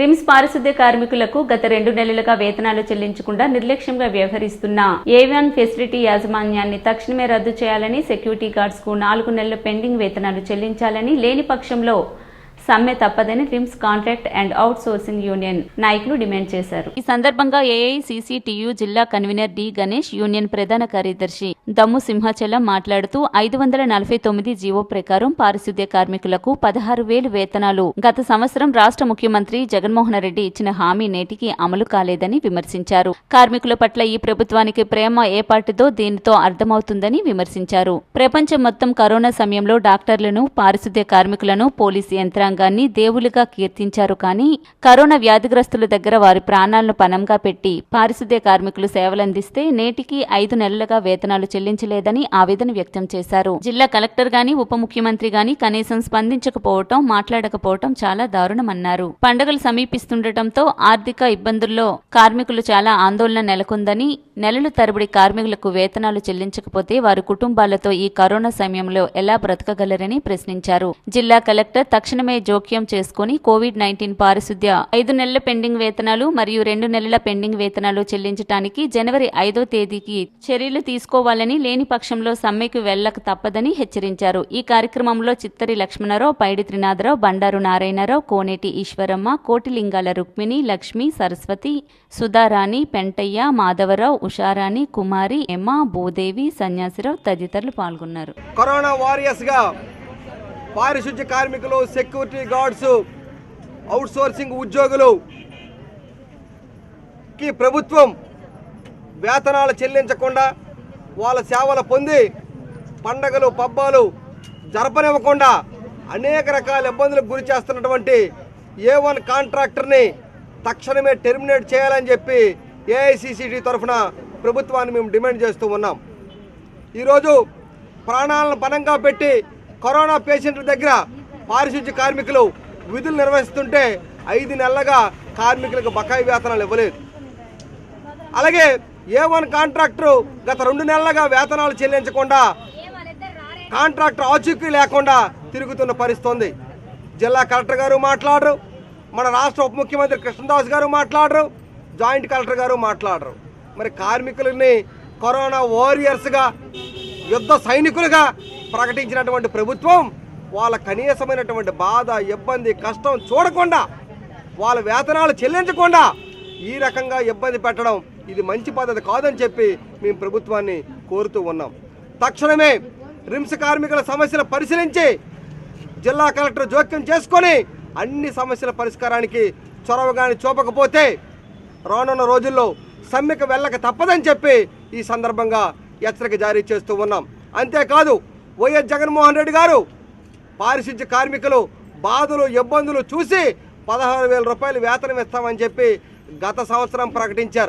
RIMS పారిశుద్ధ్య కార్మికులకు గత రెండు నెలలుగా వేతనాలు చెల్లించకుండా నిర్లక్ష్యంగా వ్యవహరిస్తున్న ఏవియాన్ ఫెసిలిటీ యాజమాన్యాన్ని తక్షణమే రద్దు చేయాలని సెక్యూరిటీ గార్డ్స్కు నాలుగు నెలల పెండింగ్ వేతనాలు చెల్లించాలని లేని పక్షంలో సమ్మె తప్పదని RIMS contract and outsourcing union నాయకులు డిమాండ్ చేశారు. ఈ సందర్భంగా ఏఐసిసిటియు జిల్లా కన్వీనర్ డి గణేష్ యూనియన్ ప్రధాన కార్యదర్శి దమ్ము సింహాచలం మాట్లాడుతూ ఐదు వందల నలభై తొమ్మిది జీవో ప్రకారం పారిశుద్ధ్య కార్మికులకు పదహారు వేలు వేతనాలు. గత సంవత్సరం రాష్ట్ర ముఖ్యమంత్రి జగన్మోహన్ రెడ్డి ఇచ్చిన హామీ నేటికి అమలు కాలేదని విమర్శించారు. కార్మికుల పట్ల ఈ ప్రభుత్వానికి ప్రేమ ఏపాటుదో దీనితో అర్థమవుతుందని విమర్శించారు. ప్రపంచం మొత్తం కరోనా సమయంలో డాక్టర్లను పారిశుద్ధ్య కార్మికులను పోలీసు యంత్రాంగాన్ని దేవులుగా కీర్తించారు కానీ కరోనా వ్యాధిగ్రస్తుల దగ్గర వారి ప్రాణాలను పణంగా పెట్టి పారిశుద్ధ్య కార్మికులు సేవలందిస్తే నేటికి ఐదు నెలలుగా వేతనాలు చెల్లించలేదని ఆవేదన వ్యక్తం చేశారు. జిల్లా కలెక్టర్ గాని ఉప ముఖ్యమంత్రి గాని కనీసం స్పందించకపోవటం మాట్లాడకపోవటం చాలా దారుణమన్నారు. పండుగలు సమీపిస్తుండటంతో ఆర్థిక ఇబ్బందుల్లో కార్మికులు చాలా ఆందోళన నెలకొందని నెలలు తరబడి కార్మికులకు వేతనాలు చెల్లించకపోతే వారి కుటుంబాలతో ఈ కరోనా సమయంలో ఎలా బ్రతకగలరని ప్రశ్నించారు. జిల్లా కలెక్టర్ తక్షణమే జోక్యం చేసుకుని కోవిడ్ నైన్టీన్ పారిశుద్ధ్య ఐదు నెలల పెండింగ్ వేతనాలు మరియు రెండు నెలల పెండింగ్ వేతనాలు చెల్లించడానికి జనవరి ఐదో తేదీకి చర్యలు తీసుకోవాలని లేని పక్షంలో సమ్మెకు వెళ్ళక తప్పదని హెచ్చరించారు. ఈ కార్యక్రమంలో చిత్తరి లక్ష్మణరావు పైడి త్రినాథరావు బండారు నారాయణరావు కోనేటి ఈశ్వరమ్మ కోటిలింగాల రుక్మిణి లక్ష్మి సరస్వతి సుధారాణి పెంటయ్య మాధవరావు ఉషారాణి కుమారి ఎమ్మ భూదేవి సన్యాసిరావు తదితరులు పాల్గొన్నారు. కరోనా వారియర్స్గా పారిశుద్ధ్య కార్మికులు సెక్యూరిటీ గార్డ్స్ అవుట్సోర్సింగ్ ఉద్యోగులుకి ఉద్యోగులు కి ప్రభుత్వం వేతనాలు చెల్లించకుండా వాళ్ళ సేవలు పొంది పండగలు పబ్బాలు జరపనివ్వకుండా అనేక రకాల ఇబ్బందులకు గురి చేస్తున్నటువంటి ఏ వన్ కాంట్రాక్టర్ని తక్షణమే టెర్మినేట్ చేయాలని చెప్పి ఏఐసిసిటి తరఫున ప్రభుత్వాన్ని మేము డిమాండ్ చేస్తూ ఉన్నాం. ఈరోజు ప్రాణాలను పణంగా పెట్టి కరోనా పేషెంట్ల దగ్గర పారిశుద్ధ్య కార్మికులు విధులు నిర్వహిస్తుంటే ఐదు నెలలుగా కార్మికులకు బకాయి వేతనాలు ఇవ్వలేదు. అలాగే ఏ వన్ కాంట్రాక్టర్ గత రెండు నెలలుగా వేతనాలు చెల్లించకుండా కాంట్రాక్టర్ ఆచూకీ లేకుండా తిరుగుతున్న పరిస్థితుంది. జిల్లా కలెక్టర్ గారు మాట్లాడరు మన రాష్ట్ర ఉప ముఖ్యమంత్రి కృష్ణదాస్ గారు మాట్లాడరు జాయింట్ కలెక్టర్ గారు మాట్లాడరు. మరి కార్మికులని కరోనా వారియర్స్గా యుద్ధ సైనికులుగా ప్రకటించినటువంటి ప్రభుత్వం వాళ్ళ కనీసమైనటువంటి బాధ ఇబ్బంది కష్టం చూడకుండా వాళ్ళ వేతనాలు చెల్లించకుండా ఈ రకంగా ఇబ్బంది పెట్టడం ఇది మంచి పద్ధతి కాదని చెప్పి మేము ప్రభుత్వాన్ని కోరుతూ ఉన్నాం. తక్షణమే రిమ్స్ కార్మికుల సమస్యలు పరిశీలించి జిల్లా కలెక్టర్ జోక్యం చేసుకొని అన్ని సమస్యల పరిష్కారానికి చొరవగాని చూపకపోతే రానున్న రోజుల్లో సమ్మెకు వెళ్ళక తప్పదని చెప్పి ఈ సందర్భంగా హెచ్చరిక జారీ చేస్తూ ఉన్నాం. అంతేకాదు వైఎస్ జగన్మోహన్ రెడ్డి గారు పారిశుద్ధ్య కార్మికులు బాధలు ఇబ్బందులు చూసి పదహారు వేల రూపాయలు వేతనం ఇస్తామని చెప్పి గత సంవత్సరం ప్రకటించారు.